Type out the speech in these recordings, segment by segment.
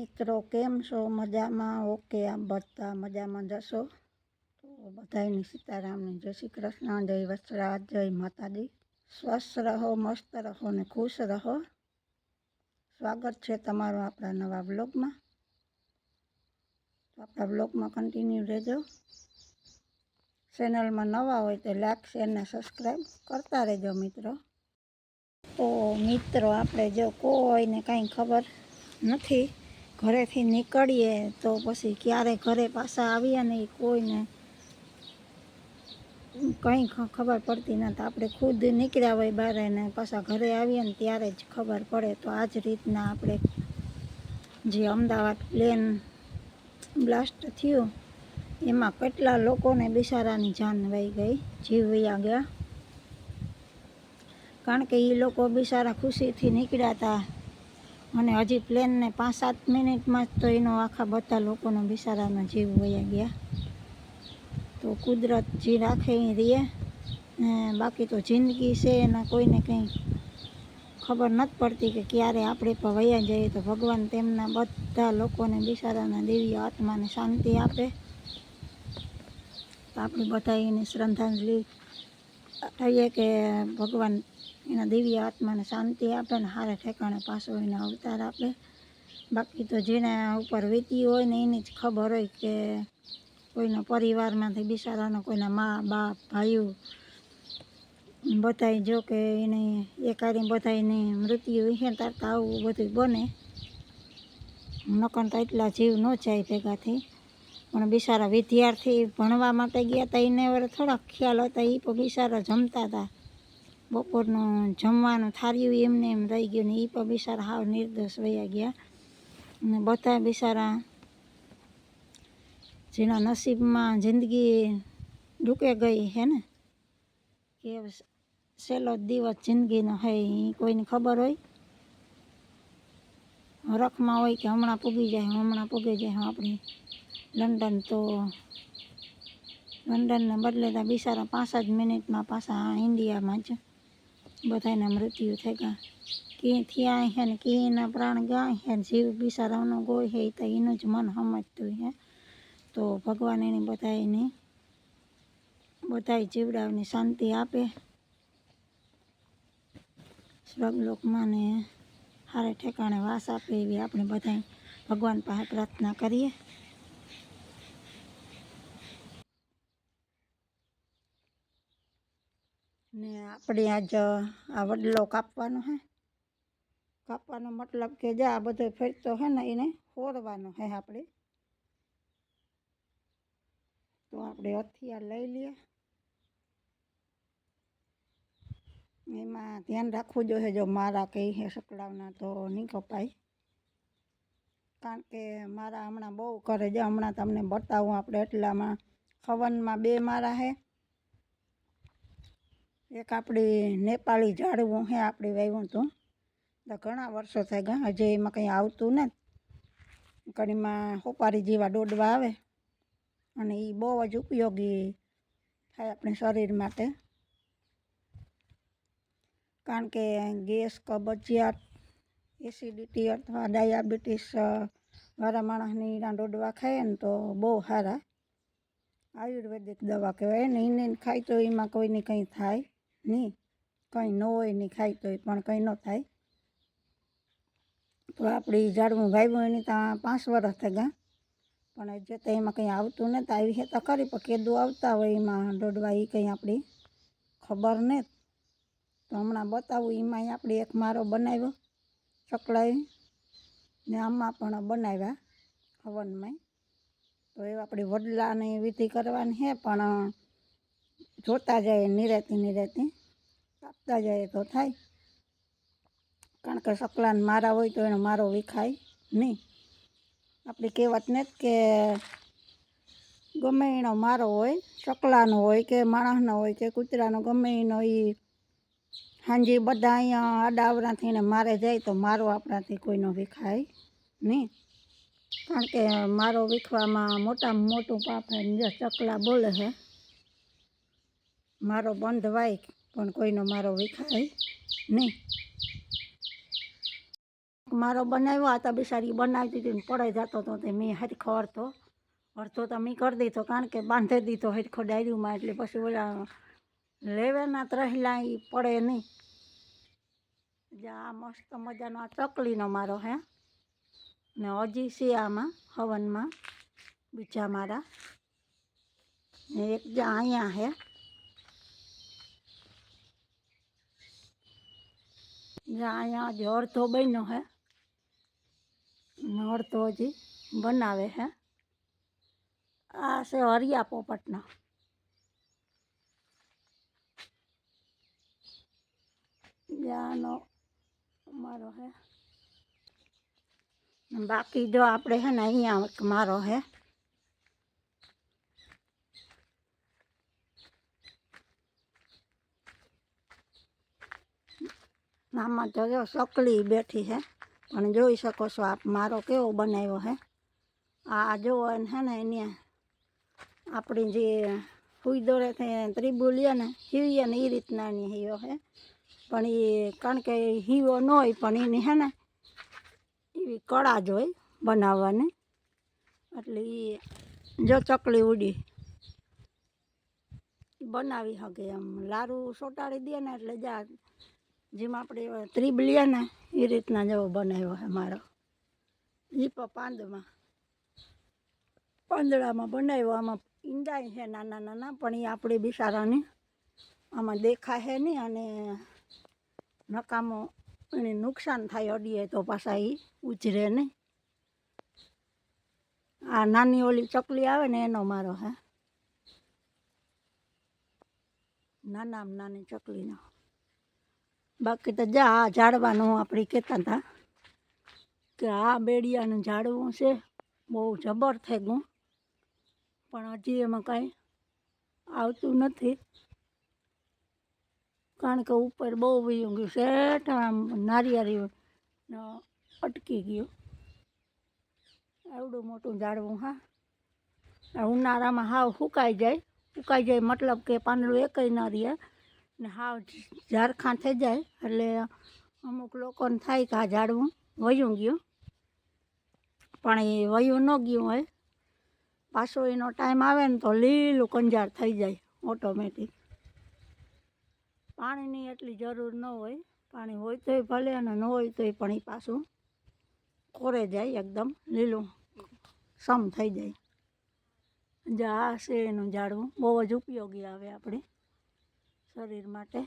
મિત્રો, કેમ છો? મજામાં? ઓકે આ બધા મજામાં જશો? તો બધાની સીતારામની જય શ્રી કૃષ્ણ, જય વસરાજ, જય માતાજી. સ્વસ્થ રહો, મસ્ત રહો ને ખુશ રહો. સ્વાગત છે તમારું આપણા નવા બ્લોગમાં તો આપણા બ્લોગમાં કન્ટિન્યુ રહેજો. ચેનલમાં નવા હોય તો લાઈક શેર ને સબસ્ક્રાઈબ કરતા રહેજો મિત્રો. તો મિત્રો, આપણે જો કોઈને કાંઈ ખબર નથી ઘરેથી નીકળીએ તો પછી ક્યારે ઘરે પાછા આવીએ ને કોઈને કંઈ ખબર પડતી નથી. આપણે ખુદ નીકળ્યા હોય બહાર ને પાછા ઘરે આવીએ ને ત્યારે જ ખબર પડે. તો આ જ રીતના આપણે જે અમદાવાદ પ્લેન બ્લાસ્ટ થયું, એમાં કેટલા લોકોને બિચારાની જાન વહી ગઈ, જીવ વયા ગયા. કારણ કે એ લોકો બિચારા ખુશીથી નીકળ્યા હતા. અને હજી પ્લેનને પાંચ સાત મિનિટમાં જ તો એનો આખા બધા લોકોનો બિસારાનો જીવ વયા ગયા તો કુદરત જે રાખે એ રહે ને બાકી તો જિંદગી છે એના કોઈને કંઈ ખબર નથી પડતી કે ક્યારે આપણે પણ વયા જઈએ તો ભગવાન તેમના બધા લોકોને બિસારાના દિવ્ય આત્માને શાંતિ આપે તો આપણે બધા એની શ્રદ્ધાંજલિ થઈએ કે ભગવાન એના દિવ્ય આત્માને શાંતિ આપે ને સારા ઠેકાણે પાછો એને અવતાર આપે. બાકી તો જેના ઉપર વીતી હોય ને એની જ ખબર હોય કે કોઈના પરિવારમાંથી બિચારાનો કોઈના મા, બાપ, ભાઈઓ બધાય જો કે એને એકારી બધાયને મૃત્યુ વિશે તારતા આવું બધું બને. નકર તો એટલા જીવ ન જાય ભેગાથી. પણ બિચારા વિદ્યાર્થી ભણવા માટે ગયા હતા એને હવે થોડાક ખ્યાલ હતા એ પણ બિચારા જમતા હતા બપોરનું જમવાનું થાર્યું એમને એમ રહી ગયું ને એ પણ બિચારા હાવ નિર્દોષ વયા ગયા. અને બધા બિચારા જેના નસીબમાં જિંદગી ડૂકે ગઈ હે ને, કે છેલ્લો દિવસ જિંદગીનો હોય એ કોઈને ખબર હોય? હરખમાં હોય કે હમણાં પૂગી જાય હમણાં પૂગી જાય આપણે લંડન તો લંડનને બદલે તો બિચારા પાંચ જ મિનિટમાં પાછા ઇન્ડિયામાં જ બધાના મૃત્યુ થયા ક્યાંથી ક્યાં થયા હે ને ક્યાંના પ્રાણ ગયા હે જીવ બિસારાનો ગોય હે તો એનું જ મન સમજતું હે. તો ભગવાન એની એને બધાય જીવડાવની શાંતિ આપે. સ્વર્ગલોકમાં ને હારે ઠેકાણે વાસ આપે એવી આપણે બધાય ભગવાન પાસે પ્રાર્થના કરીએ. ને આપણે આજ, આ વડલો કાપવાનો હે. કાપવાનો મતલબ કે જે, આ બધો ફેરતો હે ને, એને ફોડવાનો હે આપણે. તો આપણે હથિયાર લઈ લઈએ. એમાં ધ્યાન રાખવું જોઈએ, જો મારા કંઈ હે સકડાવના તો નહીં કપાય. કારણ કે મારા હમણાં બહુ કરે. છે હમણાં તમને બતાવું, આપણે એટલામાં ખવનમાં બે મારા હે. એક આપણી નેપાળી ઝાડવું હે, આપણે વાવ્યું હતું તો ઘણા વર્ષો થઈ ગયા, હજી એમાં કંઈ આવતું નથી. કડીમાં હોપારી જેવા દોડવા આવે અને એ બહુ જ ઉપયોગી થાય આપણે શરીર માટે. કારણ કે ગેસ, કબજિયાત, એસિડિટી અથવા ડાયાબિટીસ વાળા માણસની એના દોડવા ખાય ને તો બહુ સારા. આયુર્વેદિક દવા કહેવાય ને એને ખાય તો એમાં કોઈને કંઈ થાય. નહીં કંઈ ન હોય નહીં ખાય તો પણ કંઈ ન થાય તો આપણી ઝાડવું વાવ્યું એની ત્યાં પાંચ વર્ષ થઈ ગયા પણ હજુ તો એમાં કંઈ આવતું ને તો આવી છે તો ખરી પણ કેદું આવતા હોય એમાં દોડવા એ કંઈ આપણી ખબર ને તો હમણાં બતાવું એમાં આપણે એક મારો બનાવ્યો ચકડાવી ને આમાં પણ બનાવ્યા હવનમાં તો એ આપણે વડલાની વિધિ કરવાની છે પણ જોતા જાય નિરેતી નિરેતી કાપતા જાય તો થાય. કારણ કે સકલાને મારા હોય તો એનો મારો વિખાય નહીં. આપણી કહેવત ને જ કે ગમે એનો મારો હોય ચકલાનો હોય કે માણસનો હોય કે કૂતરાનો, ગમે એનો એ હાંજી બધા અહીંયા આડાવરાથી ને મારે જાય તો મારો આપણાથી કોઈનો વિખાય નહીં. કારણ કે મારો વિખવામાં મોટામાં મોટું પાપ હે ચકલા બોલે છે, મારો બંધ વાય પણ કોઈનો મારો વિખાય નહીં. મારો બનાવ્યો, આ તો બિચારી દીધી હતી ને પડાઈ જતો હતો તે મેં હરખો અડધો અડધો તો મેં કરી દીધો, કારણ કે બાંધી દીધો હરખો ડાયરીમાં, એટલે પછી ઓલા લેવેના ત્રહેલા એ પડે નહીં. આ મસ્ત મજાનો આ ચકલીનો મારો હે. ને હજી આમાં, હવનમાં, બીજા મારા. ને એક જ્યાં અહીંયા હે. જે અહીંયા હજી અડધો બન્યો હે. ને અડધો હજી બનાવે હે. આ છે હરિયા પોપટનો. જે આનો મારો હે. ને બાકી જો આપણે હે ને અહીંયા એક મારો હે. આમાં તો જો સકલી બેઠી હે પણ જોઈ શકો છો આપ, મારો કેવો બનાવ્યો હે આ જો હે ને એને આપણી જે હુઈ દોરે ત્રિબુલીએ ને હીવીએ ને એ રીતના એની હીવો હે પણ એ કારણ કે હીવો ન હોય પણ એની હે ને એવી કળા જ હોય બનાવવાની. એટલે એ જો ચકલી ઉડી બનાવી શકે એમ. લારું સોટાડી દે ને એટલે જા જેમ આપણે ત્રીબ ને એ રીતના જેવો બનાવ્યો છે મારો. એ પાંદમાં, પાંદડામાં બનાવ્યો. આમાં ઈંડાય છે નાના નાના, પણ એ આપણે બિચારાને આમાં દેખાય છે નહીં અને નકામો એને નુકસાન થાય અડીએ તો પાછા એ ઉછરે નહીં. આ નાની ઓલી ચકલી આવે ને એનો મારો હે નાનામાં નાની ચકલીનો. બાકી તો જા ઝાડવાનું આપણે કહેતા હતા કે આ બેડિયાનું ઝાડવું છે, બહુ જબર થઈ ગયું. પણ હજી એમાં કાંઈ આવતું નથી. કારણ કે ઉપર બહુ વયું ગયું શેઠ આમ નારિયેળી અટકી ગયું. આવડું મોટું ઝાડવું, હા. ઉનાળામાં હાવ સુકાઈ જાય. સુકાઈ જાય મતલબ કે પાંદડું એકય ન રહે. ને હાવ ઝારખાં થઈ જાય એટલે અમુક લોકોને થાય કે આ ઝાડવું વયું ગયું. પણ એ વયું ન ગયું હોય. પાછો એનો ટાઈમ આવે ને તો લીલું કંજાર થઈ જાય ઓટોમેટિક. પાણીની એટલી જરૂર ન હોય. પાણી હોય તોય ભલે અને ન હોય તોય પણ એ પાછું કોરે જાય એકદમ લીલું સમ થઈ જાય. જા છે એનું ઝાડવું. બહુ જ ઉપયોગી આવે આપણે. શરીર માટે.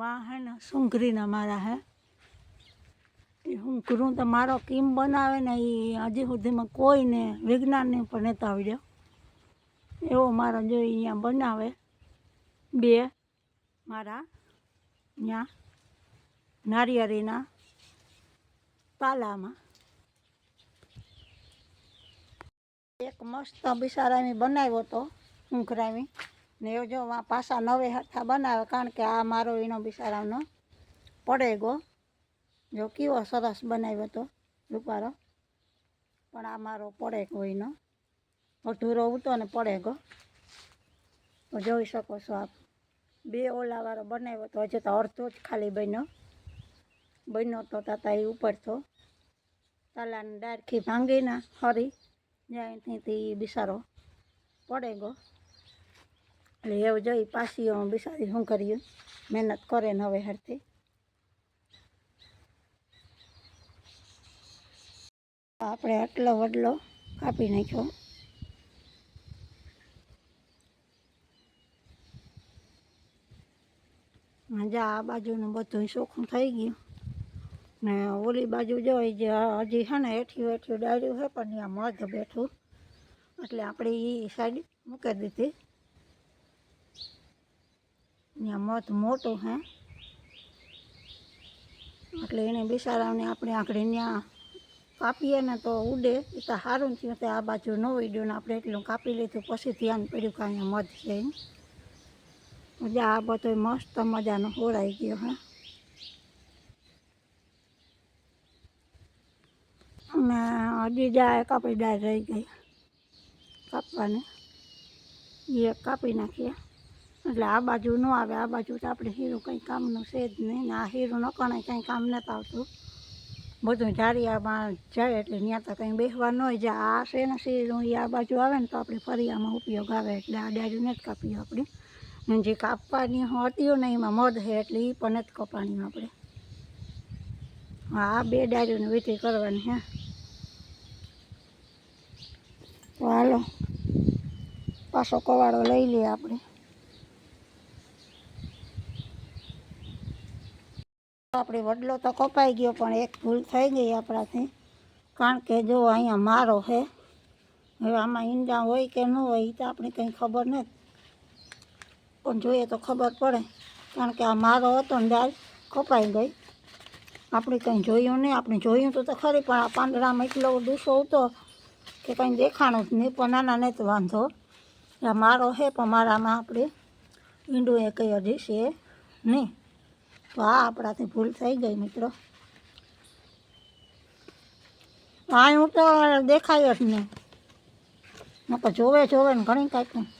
વાહન સુંઘરીના મારા હે. એ હુંકરું તો મારો કેમ બનાવે ને એ હજી સુધીમાં કોઈને વિજ્ઞાનને પણ નહોતા આવડ્યો. એવો મારો જો અહીંયા બનાવે. બે મારા અહીંયા નારિયેળીના પાલામાં. એક મસ્ત બિસારામી બનાવ્યો હતો ઊંઘરામી. ને એ જો પાછા નવે હથા બનાવે, કારણ કે આ મારો એનો બિસારાનો પડે ગો. જો કેવો સરસ બનાવ્યો હતો રૂપારો. પણ આ મારો પડે ગો એનો અધૂરો ઉતો ને પડે ગો. તો જોઈ શકો છો આપ. બે ઓલાવાળો બનાવ્યો તો, હજી તો અડધો જ ખાલી બન્યો. બન્યો તો તાતા એ ઉપર તો. તાલાની ડારખી ભાંગીને, હરી. જાય ત્યાંથી બિસારો પડે ગો. એટલે એવું જોઈ પાછી બિસારી શું કર્યું મહેનત કરે ને હવે હારથી. આપણે આટલો વડલો કાપી નાખ્યો. મજા આ બાજુનું બધું ચોખ્ખું થઈ ગયું. ને ઓલી બાજુ જોઈ જે હજી છે ને હેઠી હેઠી ડાળ્યું છે, પણ ત્યાં મધ બેઠું. એટલે આપણે એ સાઈડ મૂકી દીધી. ત્યાં મધ મોટું હે. એટલે એને બિસારાને આપણે આખરે ત્યાં કાપીએ ને તો ઉડે. એ તો સારું થયું તો આ બાજુ ન ઉડ્યું ને આપણે એટલું કાપી લીધું, પછી ધ્યાન પડ્યું કે અહીંયા મધ છે. મજા આ બધો મસ્ત મજાનો હોળાઈ ગયો હે. અને હજી જાય કાપી ડાળ રહી ગઈ. કાપવાને. એ કાપી નાખીએ. એટલે આ બાજુ ન આવે, આ બાજુ તો આપણે હીરું કંઈ કામનું છે જ નહીં ને આ હીરું ન કણાય કંઈ કામ નથી આવતું. બધું ઝારિયામાં જાય એટલે ત્યાં તો કંઈ બેસવા ન હોય જાય. આ છે ને સીરું, એ આ બાજુ આવે ને તો આપણે ફરિયામાં ઉપયોગ આવે એટલે આ ડાળું નથી કાપીએ આપણે. ને જે કાપવાની હતી ને એમાં મધ છે એટલે એ પણ નથી કપાણી આપણે. આ બે ડાળીઓની વિધિ કરવાની, હે. હાલો પાછો કવાડો લઈ લઈએ આપણે આપણે વડલો તો કપાઈ ગયો પણ એક ભૂલ થઈ ગઈ આપણાથી કારણ કે જો અહીંયા મારો છે હવે આમાં ઈંડા હોય કે ન હોય એ તો આપણે કંઈ ખબર નથી પણ જોઈએ તો ખબર પડે કારણ કે આ મારો હતો ને દાળ કપાઈ ગઈ આપણે કંઈ જોયું નહીં આપણે જોયું તો તો ખરી પણ આ પાંદડામાં એટલો ડૂસો હતો કે કંઈ દેખાણું જ નહીં, પણ નાના નહીં તો વાંધો. એટલે મારો છે પણ મારામાં આપણે ઈંડું એ કંઈ અઢી છે નહીં. તો આ આપણાથી ભૂલ થઈ ગઈ, મિત્રો. આ હું તો દેખાય જ નહીં. નકર જોવે જોવે ને ઘણી કાંઈક.